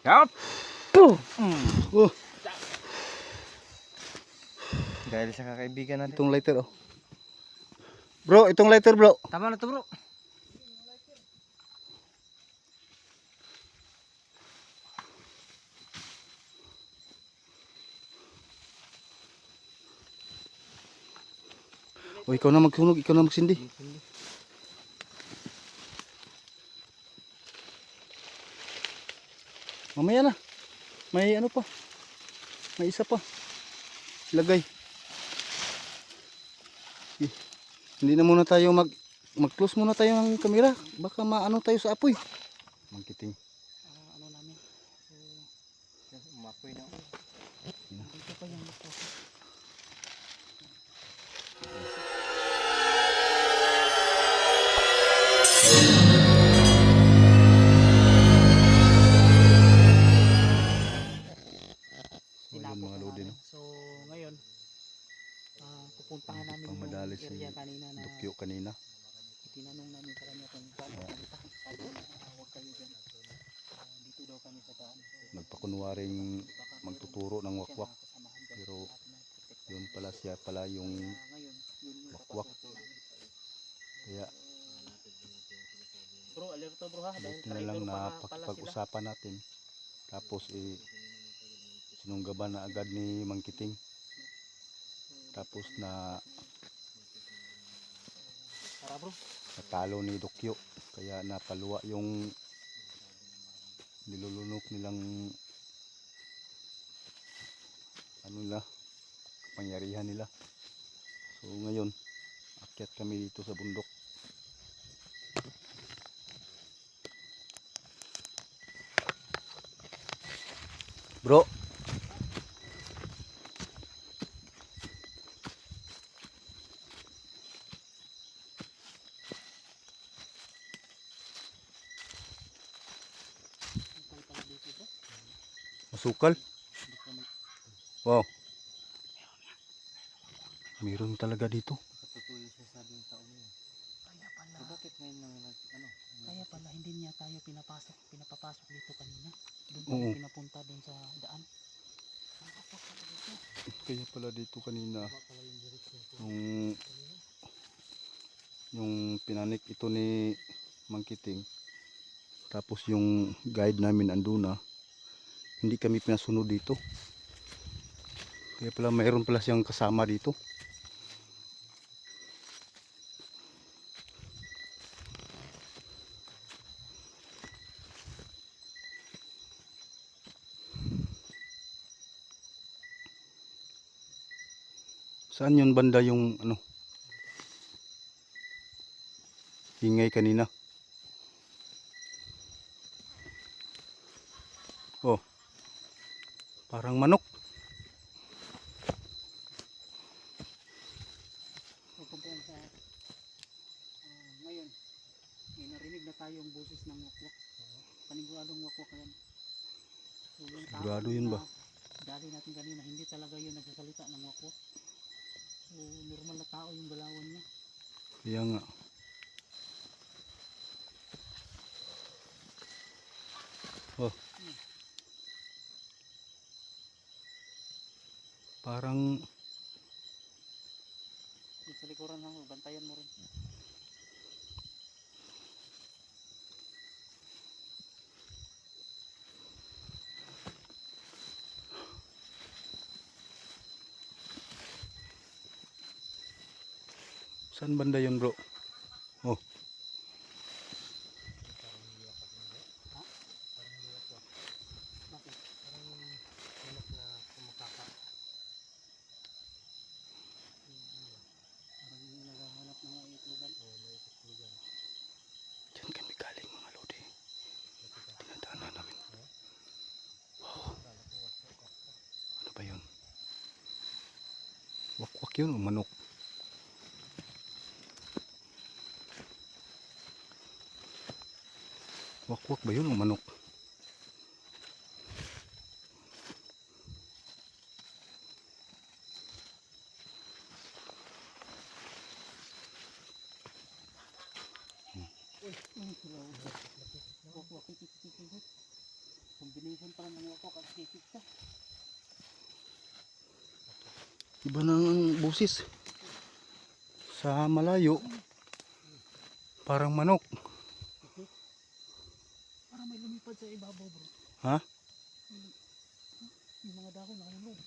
Yup. Oh, Dahil sa kakaibigan natin. itong lighter oh. Bro, itong lighter bro. Tama na to bro. O ikaw na magsunog, ikaw na magsindi. Mamaya na. May ano pa. May isa pa. Lagay. Eh, Hindi na muna tayo mag mag-close muna tayo ng kamera. Baka maano tayo sa apoy. Mangkiting. ano namin. Umapoy na. Ah, pupuntahan namin Pang madali yung si kanina na Dukyo kanina. tinanong namin sa kanya kung saan pupunta. Sabi niya, ah, huwag kayo dyan. Ah, dito daw kami sa daan. So, Nagpakunwaring magtuturo ng wakwak. Pero. Yun pala siya pala yung yung wakwak. kaya Bro, alerto bro ha. Dahil na lang na pa- pala sila. pag-usapan natin. Tapos eh sinunggaban na agad ni Mangkiting. Tapos na natalo ni Dukyo. Kaya napaluwa yung nilulunok nilang ano nila pangyarihan nila. So ngayon akyat kami dito sa bundok. Bro, masukal. Wow. Meron talaga dito. Totoo yung sasabi ng niya. Kaya pala. So bakit ngayon nang ano? Kaya pala hindi niya tayo pinapasok, pinapapasok dito kanina. Doon Oo. tayo pinapunta doon sa daan. Kaya pala dito kanina yung yung pinanik ito ni Mangkiting. Tapos yung guide namin anduna. Hindi kami pinasunod dito. Kaya pala mayroon pala siyang kasama dito. Saan yun banda yung ano? Ingay kanina. Parang manok. Pupuntahan sa ngayon. May narinig na tayong boses ng wakwak. Paniguradong wakwak yan. So, yung Sigurado yun ba? Dali natin kanina, hindi talaga yun nagsasalita ng wakwak. So, normal na tao yung galawan niya. Kaya nga. Oh. Parang sa likuran lang, bantayan mo rin. saan banda yun bro? Oh. Bakit? Parang yung manok na kumakaka. Parang yung naghahanap ng mga itlogan. Oh, may itutlugan. Diyan kami galing mga lodi. Tinadaanan namin. Wow. Ba yun? Wakwak yun manok? Wakwak ba yun manok? Uy, sila. Wak, wak, ikit, ikit, ikit. Kung Binibon pala ng wakwak at kikik ka. Iba na ang busis. Sa malayo, parang manok. Kikik. Para may lumipad sa ibabaw bro. Ha? Yung, mga dahon nakahulog.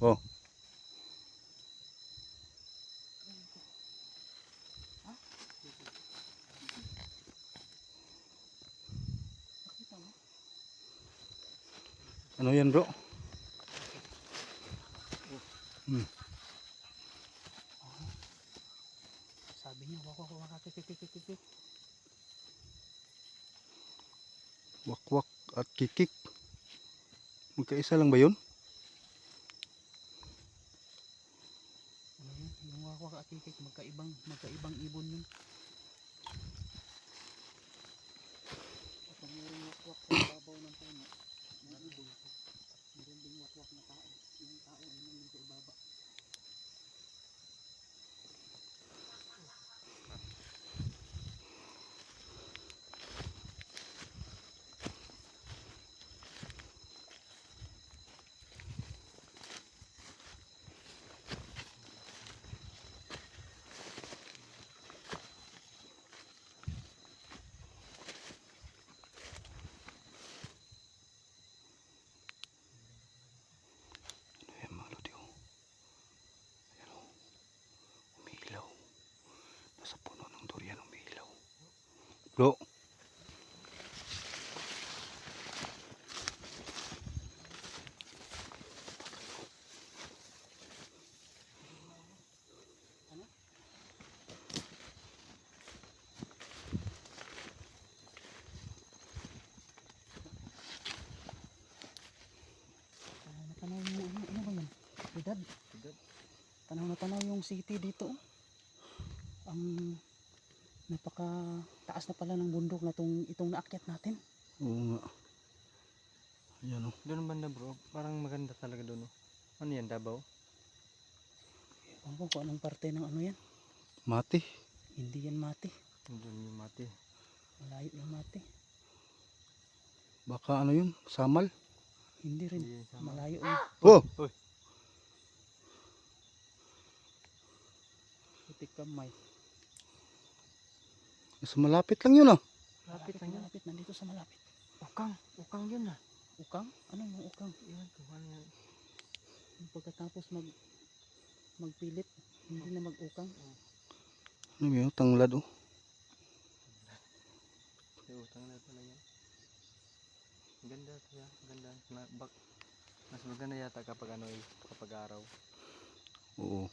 Oh. Ayun ko. Ha? Nakita mo? Ano yan bro? Sabi niya, wako ko makakikikikikik. Wakwak at kikik. Magkaisa lang ba yun? Ano yun? Yung wako at kikik, magkaibang, magkaibang ibon yun. At kung mayroong wakwak sa babaw ng puno, may ibon. Meron ding wakwak na tao. Yung tao ay nandun sa ibaba. Ayan mga lodi oh. Ayan oh. Umihilaw. Nasa puno ng durian umihilaw. Bro. Tanaw na tanaw yung ano, ano ba yan? Edad. Edad. Tanaw na tanaw yung city dito. Ang napaka taas na pala ng bundok na tong, itong naakyat natin. Oo nga. Ayan oh. Doon banda bro, parang maganda talaga doon. Oh. Ano yan, Davao? Ewan ko kung anong parte ng ano yan. Mati. Hindi yan mati. Doon yung mati. Malayo yung mati. Baka ano yun? Samal. Hindi rin. Hindi. Malayo yun. Oh! Uy. Putik kamay. Mas malapit lang yun ah. Lapit lang yan. Malapit. Nandito sa malapit. Ukang, ukang yun ah. Ukang? Ano yung ukang? Ko, ano yan. Yung Pagkatapos mag magpilit, hindi na mag-ukang. Ano yun? Tanglad oh. Utang na pala yan. Ganda siya, ganda. Ma bak mas maganda yata kapag ano eh, kapag araw. Oo.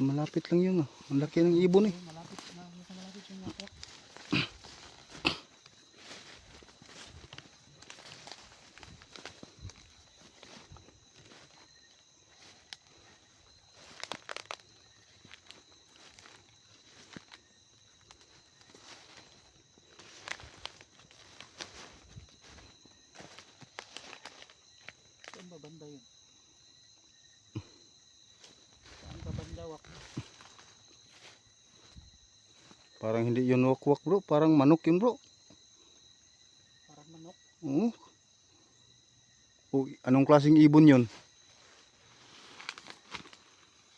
Malapit lang yun ah. Ang laki ng ibon eh. Ayun, malapit na, nasa malapit yung wakwak. Saan ba banda yun? Saan ba banda wakwak? Parang hindi yun wakwak bro. Parang manok yun bro. Parang manok. Oo. Oh, anong klaseng ibon yun?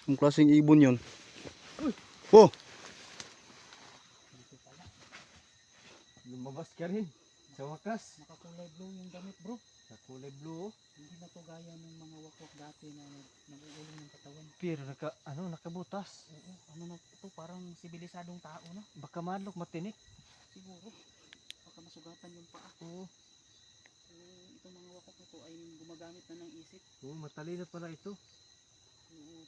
Anong klaseng ibon yun? Oh! Dito pala. Lumabas ka rin. Sa wakas. Nakakulay blue yung damit bro. Sa kulay blue. oh. Hindi na to gaya ng mga wakwak dati na nag- nag-uulong ng katawan. Pero naka, ano, nakabutas. Oo, ano na ito parang sibilisadong tao na. Baka manok matinik. Siguro. Baka masugatan yung paa. Oo. So, itong mga wakwak ito ay gumagamit na ng isip. Oo, matalino pala ito.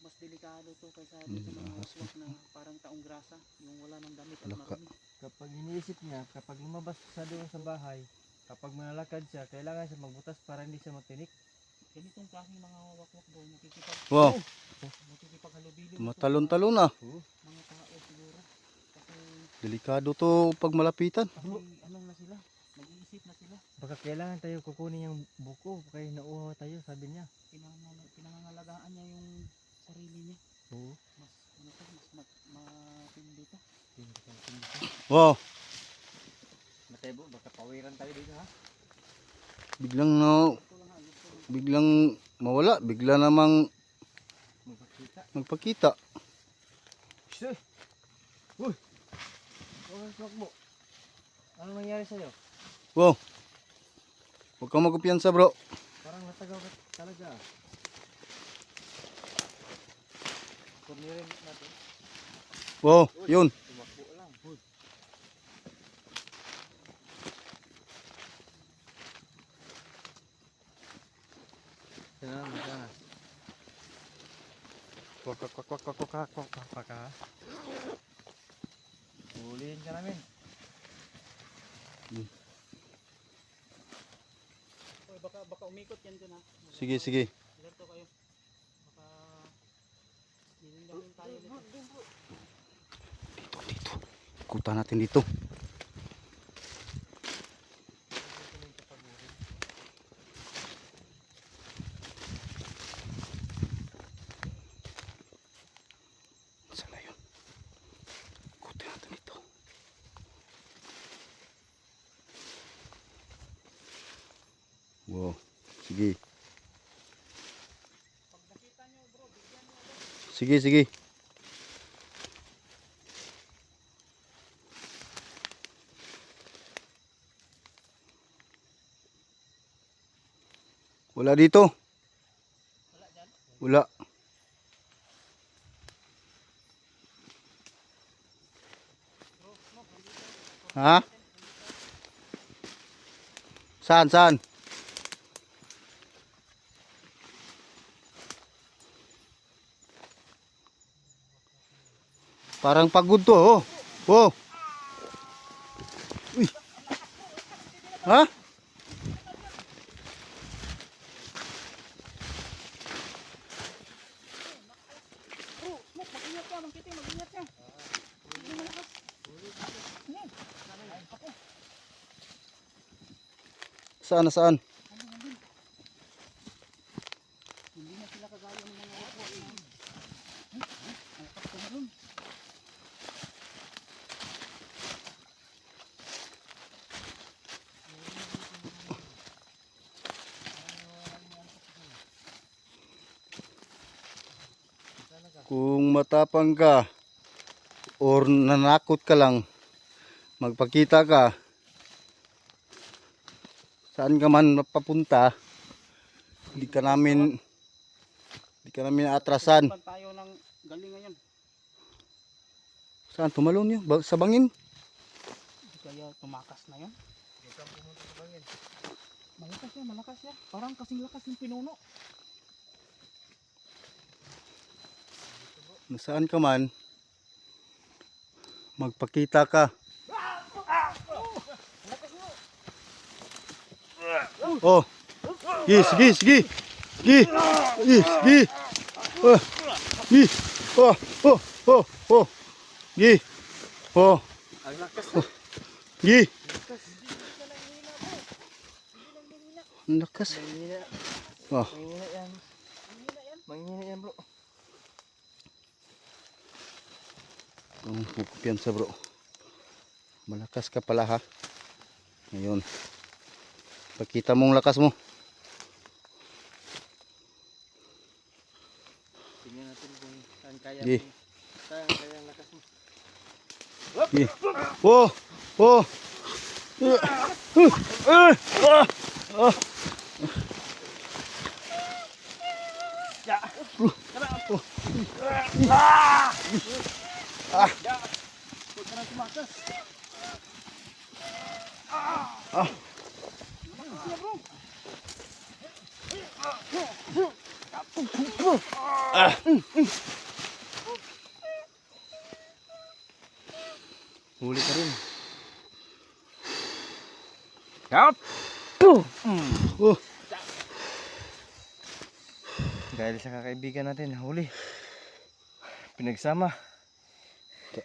Mas delikado to kaysa dito mga ahas wakwak na parang taong grasa. Yung wala ng damit at Laka. marami. Kapag iniisip niya, kapag lumabas siya doon sa bahay, kapag manalakad siya, kailangan siya magbutas para hindi siya matinik. Ganitong klaseng mga wakwak bro. Nakikipag, Wow! nakikipaghalubilo. Matalon-talon ah. Oo. Mga tao siguro. Kasi Delikado to pag malapitan. Kasi ano na sila, nag-iisip na sila. Baka kailangan tayo kukunin yung buko, kaya nauuhaw tayo, sabi niya. Pinangangalagaan niya yung sarili niya. Oo. Mas ano to, mas mat, matindi Wow, Matebo, baka pawiran tayo dito ha. biglang na biglang mawala, bigla namang Magpakita. magpakita. Shit! Uy! Huwag kang mo. Ano nangyari sa'yo? Wow. Huwag kang magkumpiyansa, bro. Parang natagaw ka talaga. Kurnirin natin. Wow, yun. Tumakbo lang. Uy. Sana, sana. Kwak, kwak, kwak, kwak, kwak, kwak, kwak, kwak, kwak, kwak? Huliin ka namin. Oy, baka, baka umikot yan dyan ha. Sige, sige. Alerto kayo. Baka nilindamin tayo dito. Dito, dito. Kuta natin dito. Wow. Sige. Sige, sige. Wala dito. Wala dyan? Wala. Ha? Saan, saan? Parang pagod to, oh. Oh. Uy. Ha? Bro, no, mag-ingat ka, mangkiting, mag-ingat ka. Hindi malakas. Hmm. Ako, Saan, saan? andun, andun. Hindi na sila kagaya ng mga wakwa na. Hmm, hmm, malakas ka na ron. Kung matapang ka or nanakot ka lang, magpakita ka, saan ka man mapapunta, hindi ka namin hindi ka namin atrasan. Tayo ng galing ngayon. Saan tumalon yun? Sa bangin? Hindi kaya tumakas na yan. Malakas yan, malakas yan. Parang kasing lakas ng pinuno. nasaan ka man magpakita ka. Oh gis gis gis gis gis gis oh gis oh oh oh oh. Gis oh. Gis ang lakas. Oh. Ang kumpiyansa bro. Malakas ka pala ha. Ngayon. Pakita mong lakas mo. Tingnan natin kung saan kaya mo- saan kaya ang lakas mo. Sige. Oh! Oh! Uh, ah, ah. Tumakas. Huli ka rin. Yup! Oh, Dahil sa kakaibigan natin, huli. Pinagsama. Isda.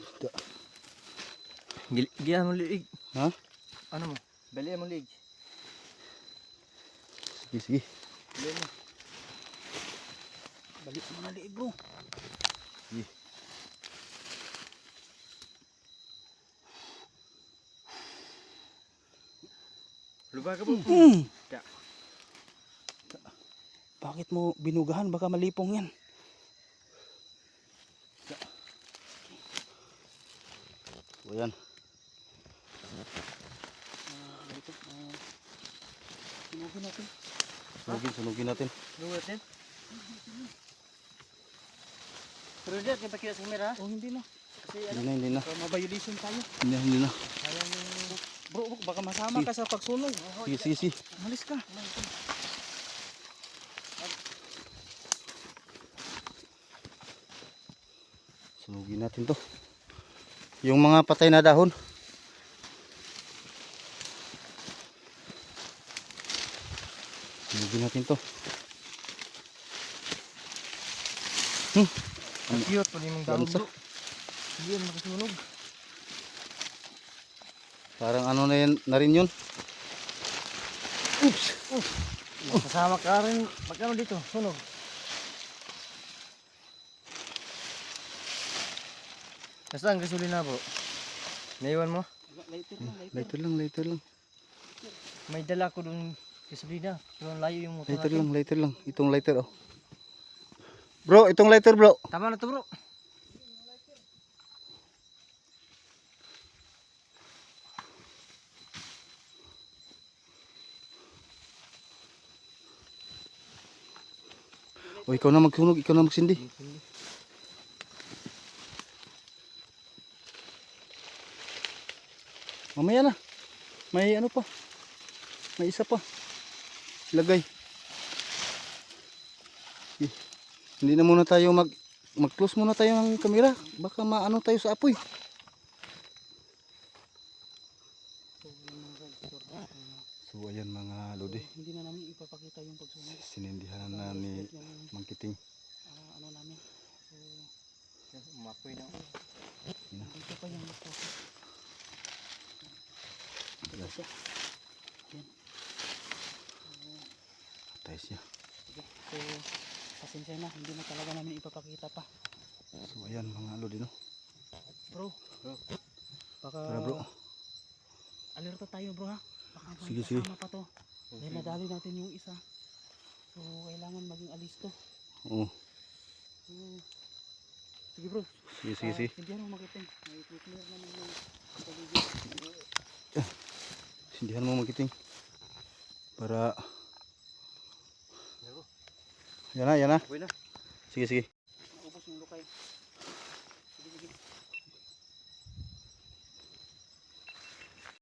Isda. Gilian mo liig. Ha? Ano mo? Balian mo liig. Sige, sige. Balian mo. Balik mo na liig bro. Sige. Luba ka po. Mm. Bakit mo binugahan? Baka malipong yan. So ayan. Ah, ito. Ah, sinugin natin. Sunugin, sunugin natin. Luwat din. Pero dyan, kaya pakita sa camera. Oh, hindi na. Kasi Hindi ano, na, hindi na. Mabayulisyon tayo. Hindi na, hindi na. sayang. Bro, baka masama Sige. ka sa pagsunog. Sige, sige, sige. Malis ka. Sunugin natin to. Yung mga patay na dahon. Sunugin natin to. Ang cute po yung dahon. Hindi yan makasunog. Parang ano na, yan, na rin yun. Oops! Kasama ka rin. Magkano dito? Sunog. Basta ang gasolina bro. Naiwan mo? Later lang, later. Later lang, later lang. May dala ko dun gasolina. Pero layo yung motor Later natin. lang, later lang. Itong lighter, oh. Bro, itong lighter, bro. Tama na to bro. O, ikaw na magsunog, ikaw na magsindi. Mamaya na. May ano pa. May isa pa. Lagay. Eh, Hindi na muna tayo mag mag-close muna tayo ng kamera. Baka maano tayo sa apoy. So ayan mga lodi. Hindi na namin ipapakita yung pagsunog. Sinindihan na ni Mangkiting. ah, ano namin. So, Umapoy na. dito pa yung ko. Yes. Yan. Patay siya. Sige. So, pasensya na. Hindi na talaga namin ipapakita pa. So ayan mga lodi no. Bro. Bro. Baka Tara bro. alerto tayo bro ha. Baka may Sige, sige. kasama pa to. Dahil nadali natin yung isa. So, kailangan maging alisto. Oo. So, sige bro. Sige sige sige. Hindi mo makiting. May clear naman yung paligid. Sindihan mo Mangkiting. Para Yan na, yan na. Sige sige. Naubos yung lukay.